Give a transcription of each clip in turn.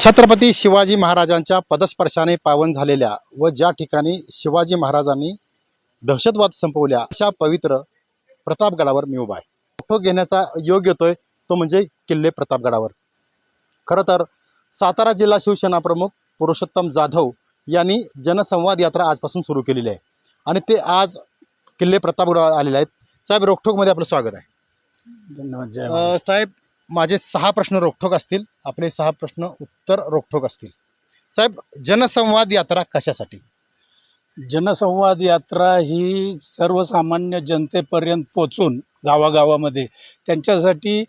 छत्रपती शिवाजी महाराजांच्या पदस्पर्शाने पावन झालेल्या व ज्या ठिकाणी शिवाजी महाराजांनी दहशतवाद संपवल्या अशा पवित्र प्रतापगडावर मी उभा आहे. फोटो घेण्याचा योग येतोय तो म्हणजे किल्ले प्रतापगडावर. खरं तर सातारा जिल्हा शिवसेना प्रमुख पुरुषोत्तम जाधव यांनी जनसंवाद यात्रा आजपासून सुरू केलेली आहे. आणि ते आज किल्ले प्रतापगडावर आलेले आहेत. साहेब रोखोकमध्ये आपलं स्वागत आहे. धन्यवाद. साहेब माझे सहा प्रश्न रोखोक असतील आपले सहा प्रश्न उत्तर रोखोक असतील. साहेब जनसंवाद यात्रा कशासाठी? जनसंवाद यात्रा ही सर्वसामान्य जनतेपर्यंत पोचून गावागावामध्ये त्यांच्यासाठी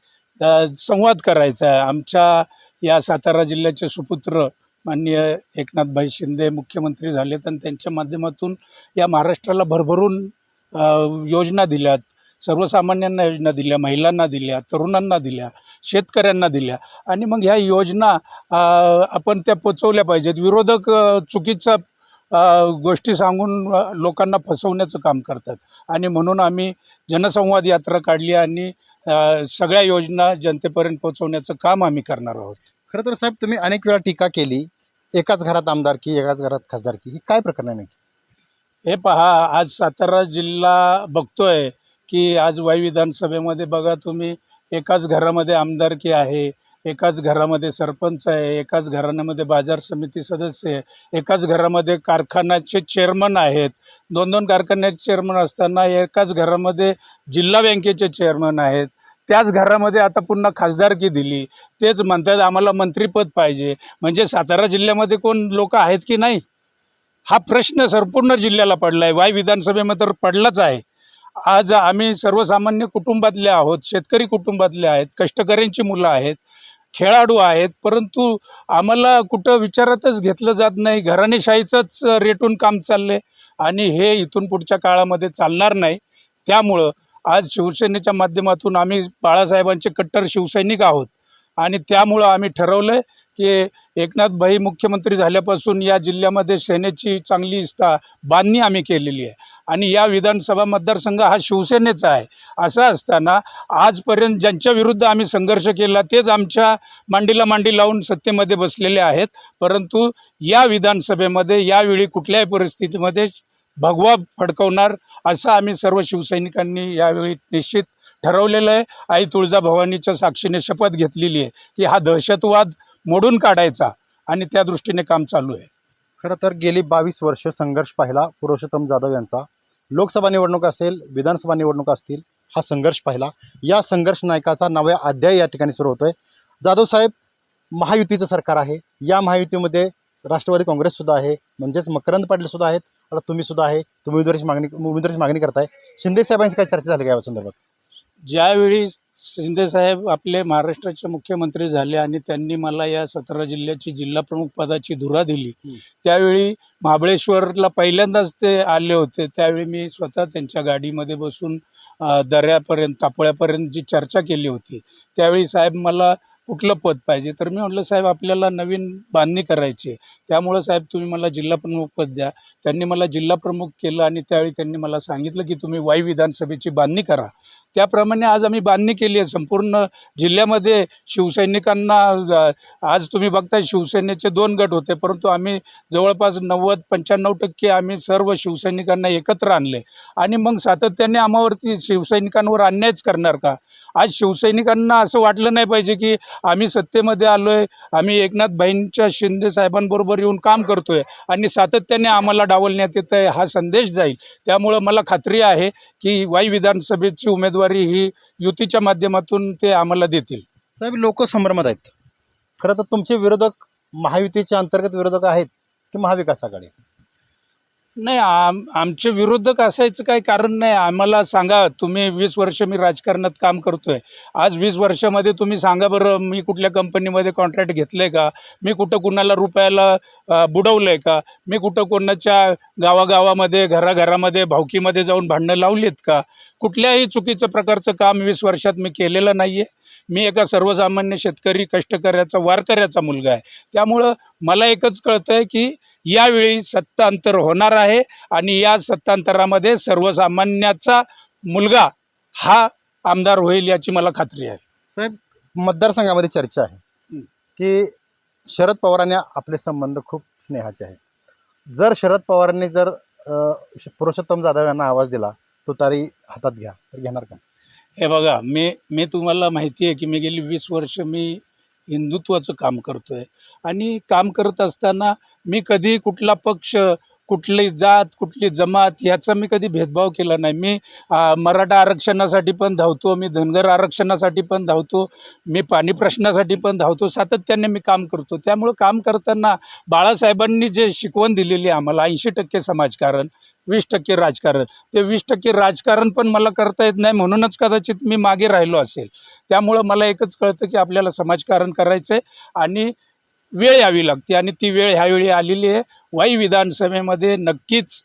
संवाद करायचा आहे. आमच्या या सातारा जिल्ह्याचे सुपुत्र माननीय एकनाथभाई शिंदे मुख्यमंत्री झालेत आणि त्यांच्या माध्यमातून या महाराष्ट्राला भरभरून योजना दिल्यात सर्वसामान्यांना योजना दिल्या महिलांना दिल्या तरुणांना दिल्या. शेतकऱ्यांना दिल्या. आणि मग ह्या योजना आपण त्या पोचवल्या पाहिजेत. विरोधक चुकीचा गोष्टी सांगून लोकांना फसवण्याचं काम करतात. आणि म्हणून आम्ही जनसंवाद यात्रा काढली आणि सगळ्या योजना जनतेपर्यंत पोचवण्याचं काम आम्ही करणार आहोत. खरं तर साहेब तुम्ही अनेक वेळा टीका केली. एकाच घरात आमदारकी एकाच घरात खासदारकी ही काय प्रकरण आहे नक्की हे पहा आज सातारा जिल्हा बघतोय की आज वाई विधानसभेमध्ये बघा तुम्ही एकाच घरामध्ये आमदारकी आहे एकाच घरामध्ये सरपंच आहे एकाच घराण्यामध्ये बाजार समिती सदस्य आहे एकाच घरामध्ये कारखान्याचे चेअरमन आहेत. दोन दोन कारखान्याचे चेअरमन असताना एकाच घरामध्ये जिल्हा बँकेचे चेअरमन आहेत. त्याच घरामध्ये आता पुन्हा खासदारकी दिली. तेच म्हणतात आम्हाला मंत्रीपद पाहिजे. म्हणजे सातारा जिल्ह्यामध्ये कोण लोक आहेत की नाही? हा प्रश्न संपूर्ण जिल्ह्याला पडला आहे वाय विधानसभेमध्ये तर पडलाच आहे. आज आम्ही सर्वसामान्य कुटुंबातले आहोत शेतकरी कुटुंबातले आहेत कष्टकऱ्यांची मुलं आहेत खेळाडू आहेत परंतु आम्हाला कुठं विचारातच घेतलं जात नाही. घराणेशाहीचंच रेटून काम चालले आणि हे इथून पुढच्या काळामध्ये चालणार नाही. त्यामुळं आज शिवसेनेच्या माध्यमातून आम्ही बाळासाहेबांचे कट्टर शिवसैनिक आहोत आणि त्यामुळं आम्ही ठरवलं आहे की एकनाथभाई मुख्यमंत्री झाल्यापासून या जिल्ह्यामध्ये सेनेची चांगली बांधणी आम्ही केलेली आहे. आणि या विधानसभा मतदारसंघ हा शिवसेनेचा आहे. असं असताना आजपर्यंत ज्यांच्या विरुद्ध आम्ही संघर्ष केला तेच आमच्या मांडीला मांडी लावून सत्तेमध्ये बसलेले आहेत. परंतु या विधानसभेमध्ये यावेळी कुठल्याही परिस्थितीमध्ये भगवा फडकवणार असं आम्ही सर्व शिवसैनिकांनी यावेळी निश्चित ठरवलेलं आहे. आई तुळजाभवानीच्या साक्षीने शपथ घेतलेली आहे की हा दहशतवाद मोडून काढायचा आणि त्या दृष्टीने काम चालू आहे. खरं तर गेली बावीस वर्ष संघर्ष पाहिला पुरुषोत्तम जाधव यांचा. लोकसभा निवडणूक असेल विधानसभा निवडणूक असतील हा संघर्ष पाहिला. या संघर्ष नायकाचा नव्या अध्याय या ठिकाणी सुरू होतोय. जाधव साहेब महायुतीचं सरकार आहे. या महायुतीमध्ये राष्ट्रवादी काँग्रेससुद्धा आहे. म्हणजेच मकरंद पाटील सुद्धा आहेत. आता तुम्ही सुद्धा आहे. तुम्ही उमेदवारीची मागणी उमेदवारीची मागणी करताय. शिंदे साहेबांची काय चर्चा झाली का या संदर्भात? ज्यावेळी शिंदेसाहेब आपले महाराष्ट्राचे मुख्यमंत्री झाले आणि त्यांनी मला या सतरा जिल्ह्याची जिल्हा प्रमुख पदाची धुरा दिली. त्यावेळी महाबळेश्वरला पहिल्यांदाच ते आले होते. त्यावेळी मी स्वतः त्यांच्या गाडीमध्ये बसून दऱ्यापर्यंत तापोळ्यापर्यंत जी चर्चा केली होती त्यावेळी साहेब मला कुठलं पद पाहिजे? तर मी म्हटलं साहेब आपल्याला नवीन बांधणी करायची त्यामुळं साहेब तुम्ही मला जिल्हा प्रमुख पद द्या. त्यांनी मला जिल्हा प्रमुख केलं आणि त्यावेळी त्यांनी मला सांगितलं की तुम्ही वाई विधानसभेची बांधणी करा. त्याप्रमाणे आज आम्ही बांधणी केली आहे. संपूर्ण जिल्ह्यामध्ये शिवसैनिकांना आज तुम्ही बघताय शिवसेनेचे दोन गट होते. परंतु आम्ही जवळपास नव्वद पंच्याण्णव टक्के आम्ही सर्व शिवसैनिकांना एकत्र आणले. आणि मग सातत्याने आम्हावरती शिवसैनिकांवर अन्यायच करणार का? आज शिवसैनिकांना असं वाटलं नाही पाहिजे की आम्ही सत्तेमध्ये आलो आहे आम्ही एकनाथभाईंच्या शिंदे साहेबांबरोबर येऊन काम करतो आहे आणि सातत्याने आम्हाला डावलण्यात येत आहे हा संदेश जाईल. त्यामुळं मला खात्री आहे की वाई विधानसभेची उमेदवारी ही युतीच्या माध्यमातून ते आम्हाला देतील. साहेब लोक संभ्रमात आहेत. खरं तर तुमचे विरोधक महायुतीच्या अंतर्गत विरोधक आहेत की महाविकास आघाडी? नाही आम आमचे विरोधक असायचं काही कारण नाही. आम्हाला सांगा तुम्ही वीस वर्ष मी राजकारणात काम करतोय. आज वीस वर्षामध्ये तुम्ही सांगा बरं मी कुठल्या कंपनीमध्ये कॉन्ट्रॅक्ट घेतलं आहे का? मी कुठं कुणाला रुपयाला बुडवलं आहे का? मी कुठं कोणाच्या गावागावामध्ये घराघरामध्ये भावकीमध्ये जाऊन भांडणं लावलीत का? कुठल्याही चुकीचं प्रकारचं काम वीस वर्षात मी केलेलं नाही आहे मी एका सर्वसामान्य शेतकरी कष्टकऱ्याचा वारकऱ्याचा मुलगा आहे. त्यामुळं मला एकच कळतं आहे की यावेळी सत्तांतर होणार आहे आणि या सत्तांतरामध्ये सर्वसामान्याचा मुलगा हा आमदार होईल याची मला खात्री आहे. साहेब मतदारसंघामध्ये चर्चा आहे. की शरद पवारांनी आपले संबंध खूप स्नेहाचे आहेत. जर शरद पवारांनी जर पुरुषोत्तम जाधव यांना आवाज दिला तो तारी हातात घ्या. तर घेणार का? हे बघा मी मी तुम्हाला माहिती आहे की मी गेली वीस वर्ष मी हिंदुत्वाचं काम करतो आहे आणि काम करत असताना मी कधी कुठला पक्ष कुठली जात कुठली जमात याचा मी कधी भेदभाव केला नाही. मी मराठा आरक्षणासाठी पण धावतो मी धनगर आरक्षणासाठी पण धावतो मी पाणी प्रश्नासाठी पण धावतो सातत्याने मी काम करतो. त्यामुळं काम करताना बाळासाहेबांनी जे शिकवण दिलेली आहे आम्हाला ऐंशी टक्के समाजकारण वीस टक्के राजकारण ते वीस टक्के राजकारण पण मला करता येत नाही म्हणूनच कदाचित मी मागे राहिलो असेल. त्यामुळं मला एकच कळतं की आपल्याला समाजकारण करायचं आहे आणि वेळ यावी लागते आणि ती वेळ ह्यावेळी आलेली आहे. वाई विधानसभेमध्ये नक्कीच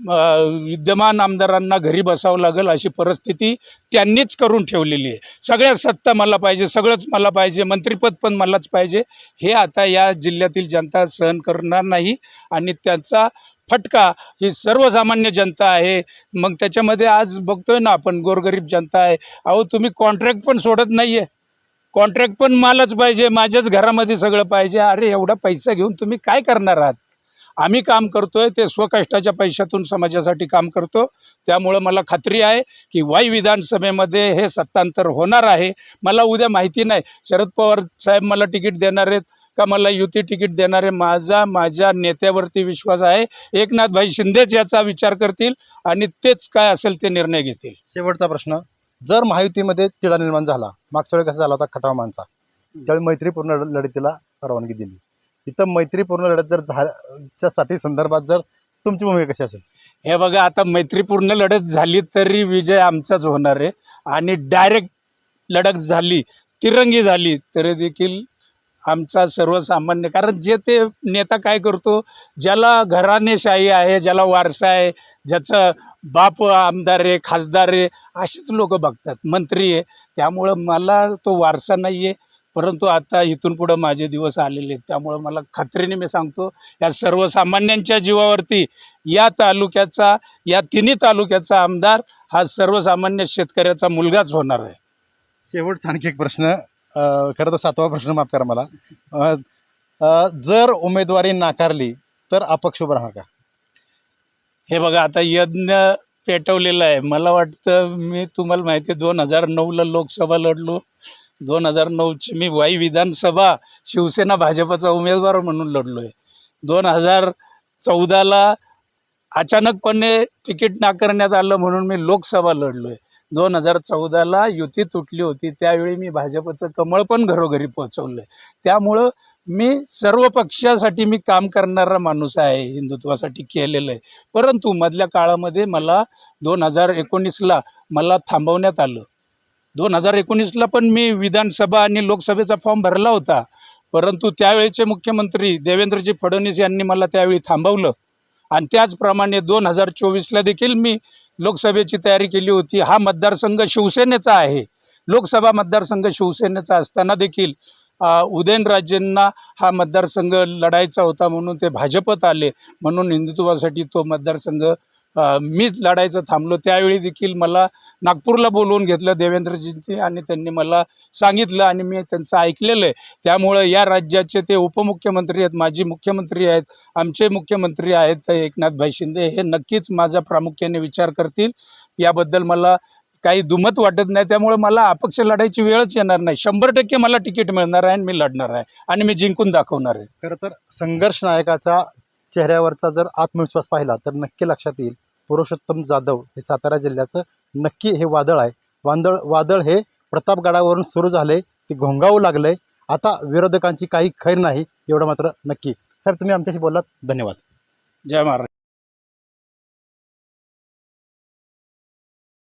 विद्यमान आमदारांना घरी बसावं लागेल अशी परिस्थिती त्यांनीच करून ठेवलेली आहे. सगळ्या सत्ता मला पाहिजे सगळंच मला पाहिजे मंत्रिपद पण मलाच पाहिजे. हे आता या जिल्ह्यातील जनता सहन करणार नाही आणि त्याचा फटका ही सर्वसामान्य जनता आहे. मग त्याच्यामध्ये आज बघतोय ना आपण गोरगरीब जनता आहे. अहो तुम्ही कॉन्ट्रॅक्ट पण सोडत नाही आहे कॉन्ट्रॅक्ट पण मलाच पाहिजे माझ्याच घरामध्ये सगळं पाहिजे. अरे एवढा पैसा घेऊन तुम्ही काय करणार आहात? आम्ही काम करतोय ते स्वकष्टाच्या पैशातून समाजासाठी काम करतो. त्यामुळं मला खात्री आहे की वाई विधानसभेमध्ये हे सत्तांतर होणार आहे. मला उद्या माहिती नाही. शरद पवार साहेब मला तिकीट देणार आहेत का? मला युती तिकीट देणार आहे. माझा माझ्या नेत्यावरती विश्वास आहे. एकनाथभाई शिंदेच याचा विचार करतील आणि तेच काय असेल ते निर्णय घेतील. शेवटचा प्रश्न. जर महायुतीमध्ये तिढा निर्माण झाला मागच्या वेळी कसा झाला होता खटावमानचा त्यावेळी मैत्रीपूर्ण लढ- लढतीला परवानगी दिली. इथं मैत्रीपूर्ण लढत जर झाल्याच्यासाठी संदर्भात जर तुमची भूमिका कशी असेल? हे बघा आता मैत्रीपूर्ण लढत झाली तरी विजय आमचाच होणार आहे. आणि डायरेक्ट लढत झाली तिरंगी झाली तरी देखील आमचा सर्वसामान्य कारण जे ते नेता काय करतो ज्याला घराणेशाही आहे ज्याला वारसा आहे ज्याचं बाप आमदार आहे खासदार आहे असेच लोक बघतात मंत्री आहे. त्यामुळं मला तो वारसा नाही आहे परंतु आता इथून पुढं माझे दिवस आलेले आहेत त्यामुळं मला खात्रीने मी सांगतो या सर्वसामान्यांच्या जीवावरती या तालुक्याचा या तिन्ही तालुक्याचा आमदार हा सर्वसामान्य शेतकऱ्याचा मुलगाच होणार आहे. शेवटचा आणखी एक प्रश्न अं, खरं तर सातवा प्रश्न माफ करा मला. अं, अं, जर उमेदवारी नाकारली तर अपक्ष उभं राहणार का? हे बघा आता यज्ञ पेटवलेलं आहे. मला वाटतं मी तुम्हाला माहिती आहे दोन हजार नऊला लोकसभा लढलो. दोन हजार नऊची मी वाई विधानसभा शिवसेना भाजपचा उमेदवार म्हणून लढलो आहे दोन हजार चौदाला अचानकपणे तिकीट नाकारण्यात आलं म्हणून मी लोकसभा लढलो आहे दोन हजार चौदाला युती तुटली होती त्यावेळी मी भाजपचं कमळ पण घरोघरी पोहोचवलं आहे त्यामुळं मी सर्व पक्षासाठी मी काम करणारा माणूस आहे हिंदुत्वासाठी केलेलं आहे. परंतु मधल्या काळामध्ये मला दोन हजार एकोणीसला मला थांबवण्यात आलं. दोन हजार एकोणीसला पण मी विधानसभा आणि लोकसभेचा फॉर्म भरला होता. परंतु त्यावेळेचे मुख्यमंत्री देवेंद्रजी फडणवीस यांनी मला त्यावेळी थांबवलं. आणि त्याचप्रमाणे दोन हजार चोवीसला देखील मी लोकसभेची तयारी केली होती. हा मतदारसंघ शिवसेनेचा आहे. लोकसभा मतदारसंघ शिवसेनेचा असताना देखील उदयनराजेंना हा मतदारसंघ लढायचा होता म्हणून ते भाजपत आले. म्हणून हिंदुत्वासाठी तो मतदारसंघ मी लढायचं थांबलो. त्यावेळी देखील मला नागपूरला बोलवून घेतलं देवेंद्रजींची आणि त्यांनी मला सांगितलं आणि मी त्यांचं ऐकलेलं आहे. त्यामुळं या राज्याचे ते उपमुख्यमंत्री आहेत माजी मुख्यमंत्री आहेत आमचे मुख्यमंत्री आहेत एकनाथभाई शिंदे हे नक्कीच माझा प्रामुख्याने विचार करतील. याबद्दल मला काही दुमत वाटत नाही. त्यामुळे मला अपक्ष लढायची वेळच येणार नाही. शंभर टक्के मला तिकीट मिळणार आहे आणि मी लढणार आहे आणि मी जिंकून दाखवणार आहे. खरं तर संघर्ष नायकाचा चेहऱ्यावरचा जर आत्मविश्वास पाहिला तर नक्की लक्षात येईल. पुरुषोत्तम जाधव हे सातारा जिल्ह्याचं नक्की हे वादळ आहे. वादळ वादळ हे प्रतापगडावरून सुरू झाले ते घोंगावू लागलंय. आता विरोधकांची काही खैर नाही एवढं मात्र नक्की. साहेब तुम्ही आमच्याशी बोललात. धन्यवाद. जय महाराज.